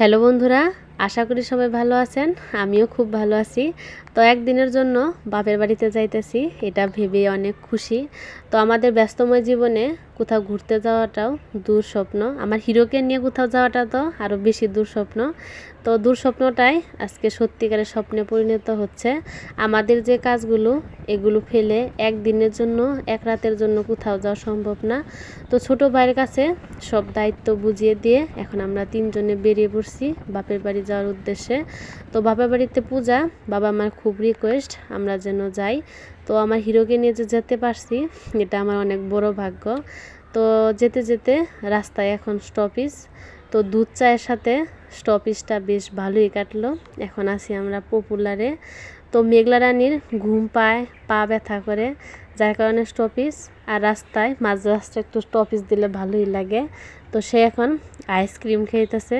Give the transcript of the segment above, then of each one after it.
Hello বন্ধুরা আশা করি সবাই ভালো আছেন। আমিও খুব ভালো আছি। তো একদিনের জন্য বাপের বাড়িতে যাইতেছি, এটা ভেবে অনেক খুশি। তো আমাদের ব্যস্তময় জীবনে কোথাও ঘুরতে যাওয়াটাও দূর স্বপ্ন। আমার হিরোকে নিয়ে কোথাও যাওয়াটা তো আরও বেশি দূর স্বপ্ন। তো দূর স্বপ্নটাই আজকে সত্যিকারের স্বপ্নে পরিণত হচ্ছে। আমাদের যে কাজগুলো, এগুলো ফেলে একদিনের জন্য, এক রাতের জন্য কোথাও যাওয়া সম্ভব না। তো ছোট ভাইয়ের কাছে সব দায়িত্ব বুঝিয়ে দিয়ে এখন আমরা তিনজনে বেরিয়ে পড়ছি বাপের বাড়ি যাওয়ার উদ্দেশ্যে। তো বাপের বাড়িতে পূজা, বাবা আমার খুব রিকোয়েস্ট আমরা যেন যাই। তো আমার হিরোকে নিয়ে যে যেতে পারছি, এটা আমার অনেক বড় ভাগ্য। তো যেতে যেতে রাস্তায় এখন স্টপিস তো দুধ চায়ের সাথে স্টপিসটা বেশ ভালোই কাটলো। এখন আছি আমরা পপুলারে তো মেঘলা রানীর ঘুম পায়, পা ব্যথা করে, যার কারণে স্টপিস আর রাস্তায়, মাঝ রাস্তায় একটু স্টপিস দিলে ভালোই লাগে। তো সে এখন আইসক্রিম খেয়েতেছে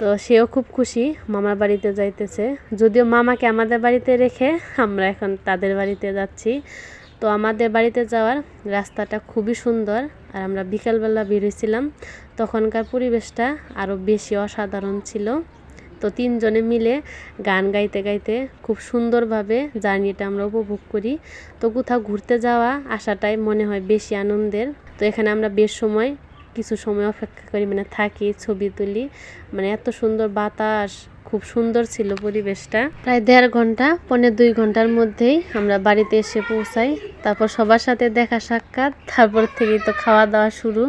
তো সেও খুব খুশি, মামার বাড়িতে যাইতেছে। যদিও মামাকে আমাদের বাড়িতে রেখে আমরা এখন তাদের বাড়িতে যাচ্ছি। তো আমাদের বাড়িতে যাওয়ার রাস্তাটা খুবই সুন্দর আর আমরা বিকালবেলা বেরিয়েছিলাম তখনকার পরিবেশটা আরও বেশি অসাধারণ ছিল। তো তিনজনে মিলে গান গাইতে গাইতে খুব সুন্দরভাবে জার্নিটা আমরা উপভোগ করি। তো কোথাও ঘুরতে যাওয়া আসাটাই মনে হয় বেশি আনন্দের। তো এখানে আমরা বেশ সময় কিছু সময় অপেক্ষা করি মানে থাকি, ছবি তুলি। মানে এত সুন্দর বাতাস, খুব সুন্দর ছিল পরিবেশটা। প্রায় দেড় ঘণ্টা পনেরো দুই ঘণ্টার মধ্যেই আমরা বাড়িতে এসে পৌঁছাই। তারপর সবার সাথে দেখা সাক্ষাৎ, তারপর থেকেই তো খাওয়া দাওয়া শুরু।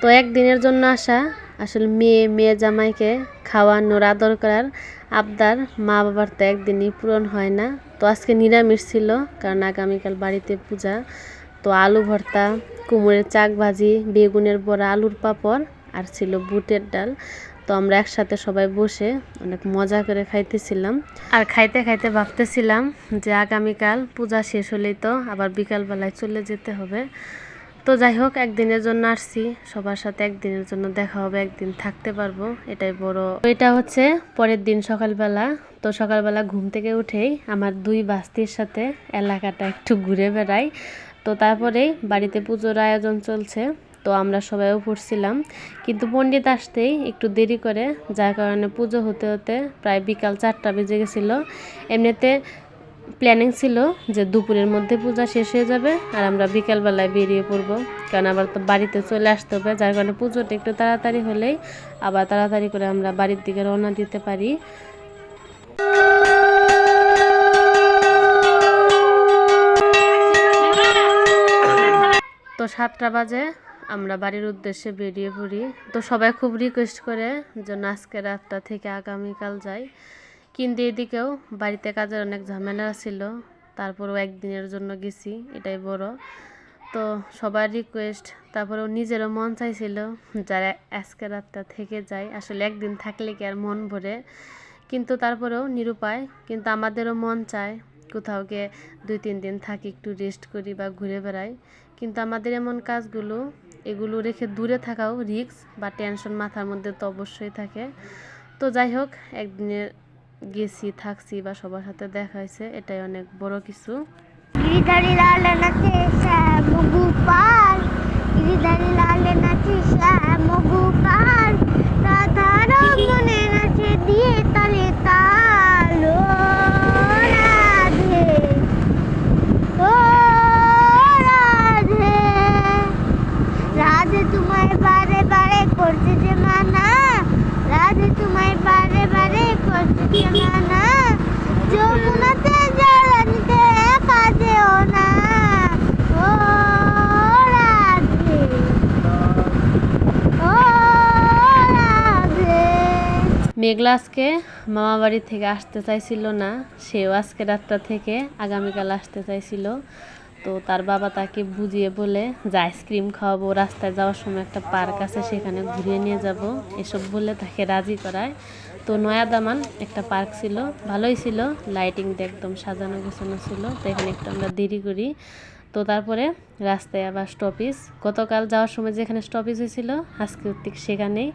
তো একদিনের জন্য আসা, আসলে মেয়ে মেয়ে জামাইকে খাওয়ানোর, আদর করার আবদার মা বাবার তো একদিনই পূরণ হয় না। তো আজকে নিরামিষ ছিল, কারণ আগামীকাল বাড়িতে পূজা। তো আলু ভর্তা, কুমড়ের চাক ভাজি, বেগুনের বড়া, আলুর পাঁপড় আর ছিল বুটের ডাল। তো আমরা একসাথে সবাই বসে অনেক মজা করে খাইতেছিলাম। আর খাইতে খাইতে ভাবতেছিলাম যে আগামীকাল পূজা শেষ হলেই তো আবার বিকালবেলায় চলে যেতে হবে। তো যাই হোক, একদিনের জন্য আসছি। সবার সাথে একদিনের জন্য দেখা হবে, একদিন থাকতে পারব, এটাই বড়। এটা হচ্ছে পরের দিন সকালবেলা। তো সকালবেলা ঘুম থেকে উঠেই আমার দুই বাস্তির সাথে এলাকাটা একটু ঘুরে বেড়াই। তো তারপরেই বাড়িতে পুজোর আয়োজন চলছে, তো আমরা সবাইও পড়ছিলাম কিন্তু পণ্ডিত আসতেই একটু দেরি করে, যার কারণে পুজো হতে হতে প্রায় বিকাল চারটা বেজে গেছিল। এমনিতে প্ল্যানিং ছিল যে দুপুরের মধ্যে পূজা শেষ হয়ে যাবে আর আমরা বিকালবেলায় বেরিয়ে পড়ব। কারণ আবার তো বাড়িতে চলে আসতে হবে, যার কারণে পুজোটা একটু তাড়াতাড়ি হলেই আবার তাড়াতাড়ি করে আমরা বাড়ির দিকে রওনা দিতে পারি। সাতটা বাজে, আমরা বাড়ির উদ্দেশ্যে বেরিয়ে পড়ি। তো সবাই খুব রিকোয়েস্ট করে যেন আজকে রাতটা থেকে আগামীকাল যাই। কিন্তু এদিকেও বাড়িতে কাজের অনেক ঝামেলা ছিল, তারপরেও একদিনের জন্য গেছি, এটাই বড়। তো সবার রিকোয়েস্ট তারপরেও নিজেরও মন চাইছিল যারা আজকে রাতটা থেকে যায় আসলে একদিন থাকলে কি আর মন ভরে। কিন্তু তারপরেও নিরুপায়, কিন্তু আমাদেরও মন চায় কোথাও গিয়ে দুই তিন দিন থাকি, একটু রেস্ট করি বা ঘুরে বেড়াই। কিন্তু আমাদের এমন কাজগুলো, এগুলো রেখে দূরে থাকাও রিস্ক বা টেনশন মাথার মধ্যে তো অবশ্যই থাকে। তো যাই হোক, একদিনে গেছি, থাকছি বা সবার সাথে দেখা হয়েছে, এটাই অনেক বড় কিছু। গিরিধারী লালে নাচে মেঘলা আজকে। মামা বাড়ি থেকে আসতে চাইছিল না, সেও আজকে রাতটা থেকে আগামীকাল আসতে চাইছিল। তো তার বাবা তাকে বুঝিয়ে বলে, যে আইসক্রিম খাওয়াবো, রাস্তায় যাওয়ার সময় একটা পার্ক আছে, সেখানে ঘুরিয়ে নিয়ে যাব। এসব বলে তাকে রাজি করায়। তো নয়া দামান একটা পার্ক ছিল, ভালোই ছিল। লাইটিং দিয়ে একদম সাজানো গোছানো ছিল, তো এখানে একটু আমরা দেরি করি। তো তারপরে রাস্তায় আবার স্টপিস গতকাল যাওয়ার সময় যেখানে স্টপিস হয়েছিল আজকে ঠিক সেখানেই।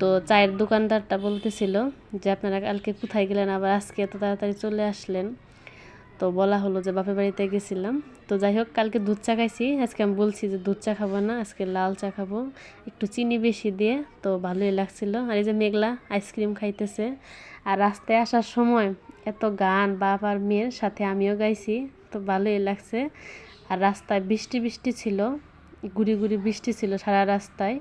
তো চায়ের দোকানদারটা বলতেছিল যে, আপনারা কালকে কোথায় গেলেন? আবার আজকে এত তাড়াতাড়ি চলে আসলেন। তো বলা হলো যে, বাপের বাড়িতে গেছিলাম। তো যাই হোক, কালকে দুধ চা খাইছি। আজকে আমি বলছি যে, দুধ চা খাব না, আজকে লাল চা খাব। একটু চিনি বেশি দিয়ে, তো ভালোই লাগছিল। আর এই যে মেঘলা আইসক্রিম খাইতেছে। আর রাস্তায় আসার সময় এত গান, বাপ আর মেয়ের সাথে আমিও গাইছি, তো ভালোই লাগছে। আর রাস্তায় বৃষ্টি বৃষ্টি ছিল, গুড়ি গুড়ি বৃষ্টি ছিল সারা রাস্তায়।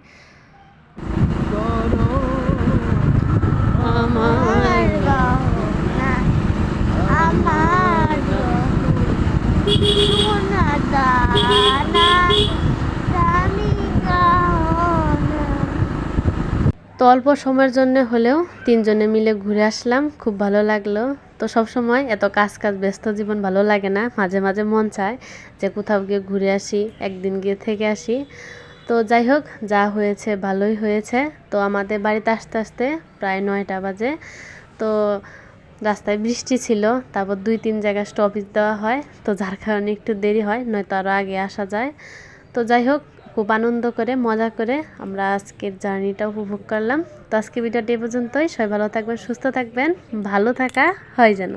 তো অল্প সময়ের জন্য হলেও তিনজনে মিলে ঘুরে আসলাম, খুব ভালো লাগল। তো সব সময় এত কাজ কাজ ব্যস্ত জীবন ভালো লাগে না, মাঝে মাঝে মন চায় যে কোথাও গিয়ে ঘুরে আসি, একদিন গিয়ে থেকে আসি। তো যাই হোক, যা হয়েছে ভালোই হয়েছে। তো আমাদের বাড়িতে আসতে আসতে প্রায় নয়টা বাজে। তো রাস্তায় বৃষ্টি ছিল, তারপর দুই তিন জায়গায় স্টপেজ দেওয়া হয়। তো যার কারণে একটু দেরি হয়, নয়তো আরও আগে আসা যায়। তো যাই হোক, খুব আনন্দ করে, মজা করে আমরা আজকের জার্নিটা উপভোগ করলাম। তো আজকে ভিডিওটি পর্যন্তই। সবাই ভালো থাকবেন, সুস্থ থাকবেন, ভালো থাকা হয় যেন।